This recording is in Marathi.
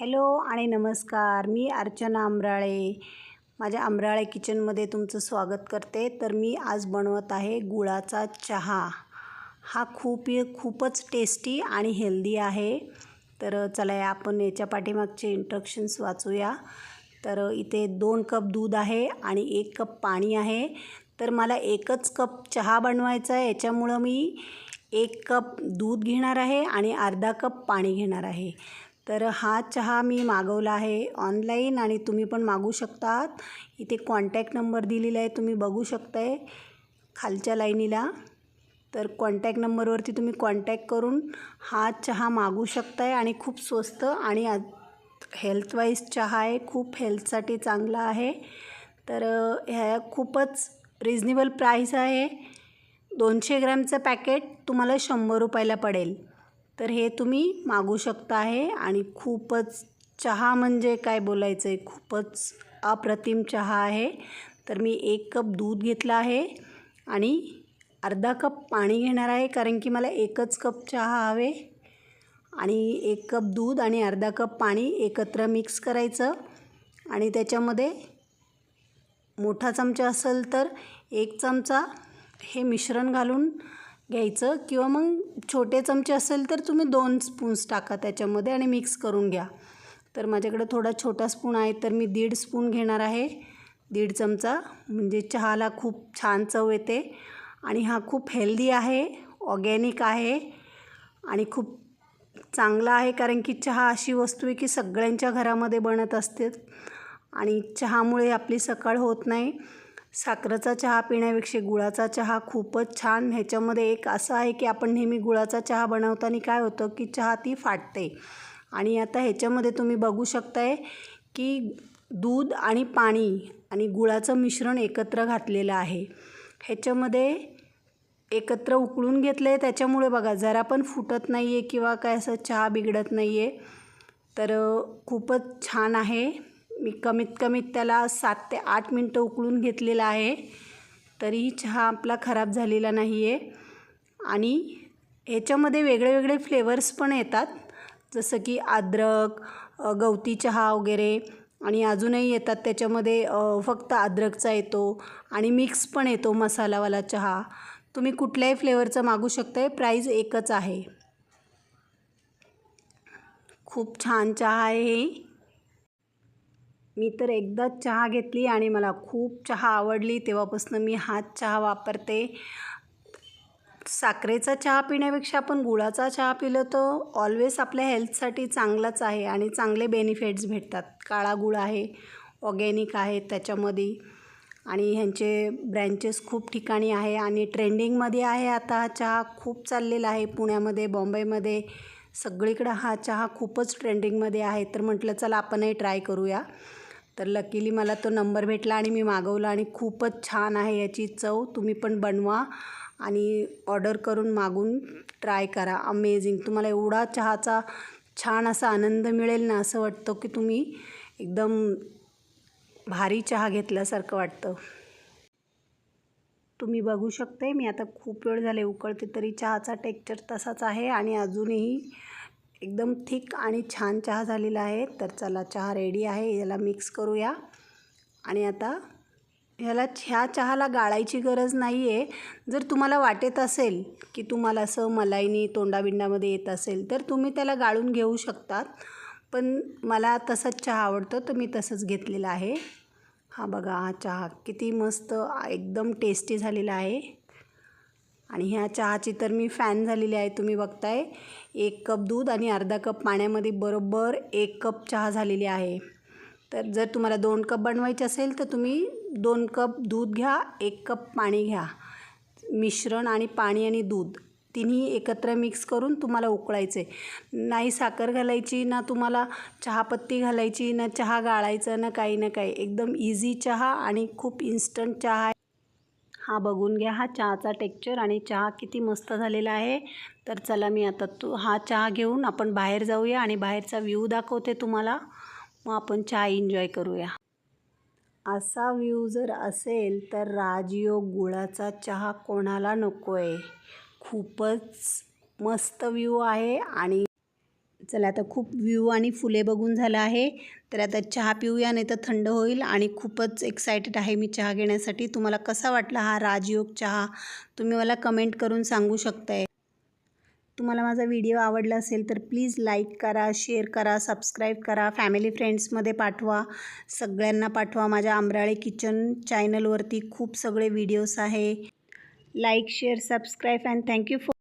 हॅलो आणि नमस्कार मी अर्चना आंब्राळे माझ्या आंब्राळे किचनमध्ये तुमचं स्वागत करते. तर मी आज बनवत आहे गुळाचा चहा. हा खूप खूपच टेस्टी आणि हेल्दी आहे. तर चला या आपण याच्या पाठीमागचे इंट्रक्शन्स वाचूया. तर इथे दोन कप दूध आहे आणि एक कप पाणी आहे. तर मला एकच कप चहा बनवायचा आहे. याच्यामुळं मी एक कप दूध घेणार आहे आणि अर्धा कप पाणी घेणार आहे. तर हा चहा मी मागवला आहे ऑनलाईन आणि तुम्ही पण मागू शकतात. इथे कॉन्टॅक्ट नंबर दिलेला आहे तुम्ही बघू शकताय खालच्या लाईनीला. तर कॉन्टॅक्ट नंबरवरती तुम्ही कॉन्टॅक्ट करून हा चहा मागू शकताय आणि खूप स्वस्त आणि हेल्थवाईज चहा आहे खूप हेल्थसाठी चांगला आहे. तर ह्या खूपच रिजनेबल प्राईस आहे. दोनशे ग्रॅमचं पॅकेट तुम्हाला शंभर रुपयाला पडेल. तर हे तुम्ही मागू शकता आहे आणि खूपच चहा म्हणजे काय बोलायचं आहे खूपच अप्रतिम चहा आहे. तर मी एक कप दूध घेतला आहे आणि अर्धा कप पाणी घेणार आहे कारण की मला एकच कप चहा हवे आणि एक कप दूध आणि अर्धा कप पाणी एकत्र मिक्स करायचं आणि त्याच्यामध्ये मोठा चमचा असेल तर एक चमचा हे मिश्रण घालून घ्यायचं किंवा मग छोटे चमचे असेल तर तुम्ही दोन स्पून्स टाका त्याच्यामध्ये आणि मिक्स करून घ्या. तर माझ्याकडे थोडा छोटा स्पून आहे तर मी दीड स्पून घेणार आहे. दीड चमचा म्हणजे चहाला खूप छान चव येते आणि हा खूप हेल्दी आहे ऑर्गॅनिक आहे आणि खूप चांगला आहे कारण की चहा अशी वस्तू आहे की सगळ्यांच्या घरामध्ये बनत असते आणि चहामुळे आपली सकाळ होत नाही. साखरेचा चहा पिण्यापेक्षा गुळाचा चहा खूपच छान. ह्याच्यामध्ये एक असं आहे की आपण नेहमी गुळाचा चहा बनवताना काय होतं की चहा ती फाटते. आणि आता ह्याच्यामध्ये तुम्ही बघू शकताय की दूध आणि पाणी आणि गुळाचं मिश्रण एकत्र घातलेलं आहे. ह्याच्यामध्ये एकत्र उकळून घेतलं आहे त्याच्यामुळे बघा जरा पण फुटत नाही आहे किंवा काय असं चहा बिघडत नाही आहे तर खूपच छान आहे. मी कमीत कमीत त्याला सात ते आठ मिनटं उकळून घेतलेला आहे. तरीही चहा आपला खराब झालेला नाही आहे आणि ह्याच्यामध्ये वेगळे वेगळे फ्लेवर्स पण येतात. जसं की अद्रक गवती चहा वगैरे. आणि अजूनही येतात त्याच्यामध्ये फक्त अद्रकचा येतो आणि मिक्स पण येतो मसालावाला चहा. तुम्ही कुठल्याही फ्लेवरचा मागू शकताय प्राईज एकच आहे. खूप छान चहा आहे ही. मी तर एकदाच चहा घेतली आणि मला खूप चहा आवडली. तेव्हापासून मी हाच चहा वापरते. साखरेचा चहा पिण्यापेक्षा आपण गुळाचा चहा पिलं तर ऑलवेज आपल्या हेल्थसाठी चांगलाच आहे आणि चांगले बेनिफिट्स भेटतात. काळा गुळ आहे ऑर्गेनिक आहे त्याच्यामध्ये. आणि ह्यांचे ब्रँचेस खूप ठिकाणी आहे आणि ट्रेंडिंगमध्ये आहे आता हा चहा खूप चाललेला आहे पुण्यामध्ये बॉम्बेमध्ये. सगळीकडं हा चहा खूपच ट्रेंडिंगमध्ये आहे. तर म्हटलं चला आपणही ट्राय करूया. तर लकीली मला तो नंबर भेटला आणि मी मागवला आणि खूपच छान आहे याची चव. तुम्ही पण बनवा आणि ऑर्डर करून मागून ट्राय करा. अमेझिंग तुम्हाला एवढा चहाचा छान असा आनंद मिळेल ना असं वाटतं की तुम्ही एकदम भारी चहा घेतल्यासारखं वाटतं. तुम्ही बघू शकते मी आता खूप वेळ झाले उकळते तरी चहाचा टेक्चर तसाच आहे आणि अजूनही एकदम थिक आणि छान चहा झालेला आहे. तर चला चहा रेडी आहे. याला मिक्स करूया. आणि आता ह्याला ह्या चहाला गाळायची गरज नाही आहे जर तुम्हाला वाटत असेल की तुम्हाला असं मलाईनी तोंडाबिंडामध्ये येत असेल तर तुम्ही त्याला गाळून घेऊ शकतात. पण मला तसंच चहा आवडतो तर मी तसंच घेतलेला आहे. हा बघा हा चहा किती मस्त एकदम टेस्टी झालेला आहे. आणि ह्या चहाची तर मी फॅन झालेली आहे तुम्ही बघताय. एक कप दूध आणि अर्धा कप पाण्यामध्ये बरोबर एक कप चहा झालेली आहे. तर जर तुम्हाला दोन कप बनवायचे असेल तर तुम्ही दोन कप दूध घ्या एक कप पाणी घ्या. मिश्रण आणि पाणी आणि दूध तिन्ही एकत्र मिक्स करून तुम्हाला उकळायचे नाही साखर घालायची ना तुम्हाला चहापत्ती घालायची ना चहा गाळायचं ना काही ना काही. एकदम इझी चहा आणि खूप इन्स्टंट चहा आहे. हा बघून घ्या हा चहाचा टेक्चर आणि चहा किती मस्त झालेला आहे. तर चला मी आता तू हा चहा घेऊन आपण बाहेर जाऊया आणि बाहेरचा व्ह्यू दाखवते तुम्हाला. मग आपण चहा एन्जॉय करूया. असा व्ह्यू जर असेल तर राजयोग गुळाचा चहा कोणाला नको आहे खूपच मस्त व्ह्यू आहे आणि चला आता खूप व्ह्यू आणि फुले बघून झालं आहे. तर आता चहा पिऊया नाही तर थंड होईल आणि खूपच एक्सायटेड आहे मी चहा घेण्यासाठी. तुम्हाला कसा वाटला हा राजयोग चहा? तुम्ही मला कमेंट करून सांगू शकताय. तुम्हाला माझा व्हिडिओ आवडला असेल तर प्लीज लाईक करा शेअर करा सबस्क्राईब करा फॅमिली फ्रेंड्समध्ये पाठवा सगळ्यांना पाठवा. माझ्या आंब्राळे किचन चॅनलवरती खूप सगळे व्हिडिओज आहे. Like share subscribe and thank you for